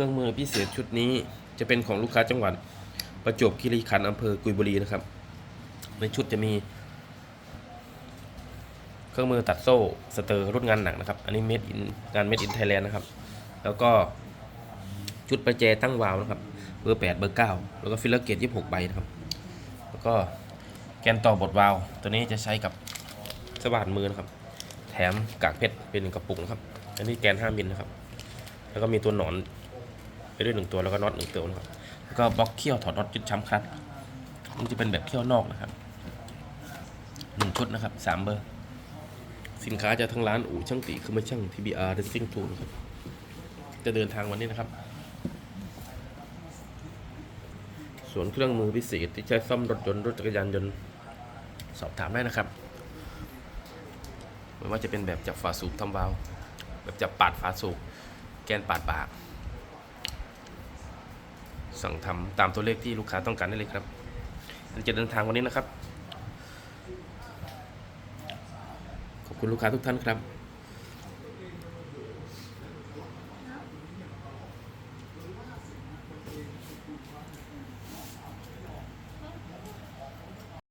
ครื่องมือพิเศษชุดนี้จะเป็นของลูกค้าจังหวัด ประจวบคีรีขันธ์อำเภอกุยบุรีนะครับ ในชุดจะมี เครื่องมือตัดโซ่สเตอร์รุ่นงานหนักนะครับ อันนี้เม็ดอินงานเม็ดอินไทยแลนด์นะครับ แล้วก็ชุดประแจตั้งวาล์วนะครับ เบอร์ 8 เบอร์ 9 แล้วก็ฟิลเลอร์เกต26 ใบนะครับ แล้วก็แกนต่อบดวาล์วตัวนี้จะใช้กับสว่านมือนะครับ แถมกากเพชรเป็นหนึ่งกระปุกนะครับ อันนี้แกน 5 มิลนะครับ แล้วก็มีตัวหนอน ไปด้วยหนึ่งตัวแล้วก็น็อตหนึ่งตัวนะครับแล้วก็บล็อกเขี้ยวถอดน็อตยึดช้ำคลัตช์มันจะเป็นแบบเขี้ยวนอกนะครับหนึ่งชุดนะครับสามเบอร์ สินค้าจะทั้งร้านอู่ช่างตีคือไม่ช่าง TBR Racing Tool นะครับจะเดินทางวันนี้นะครับส่วนเครื่องมือพิเศษที่ใช้ซ่อมรถยนต์รถจักรยานยนต์สอบถามได้นะครับไม่ว่าจะเป็นแบบจับฝาสูบทำวาล์วแบบจับปาดฝาสูบแกนปาดปาก สั่งทำตามตัวเลขที่ลูกค้าต้องการได้เลยครับจะเดินทางวันนี้นะครับ ขอบคุณลูกค้าทุกท่านครับ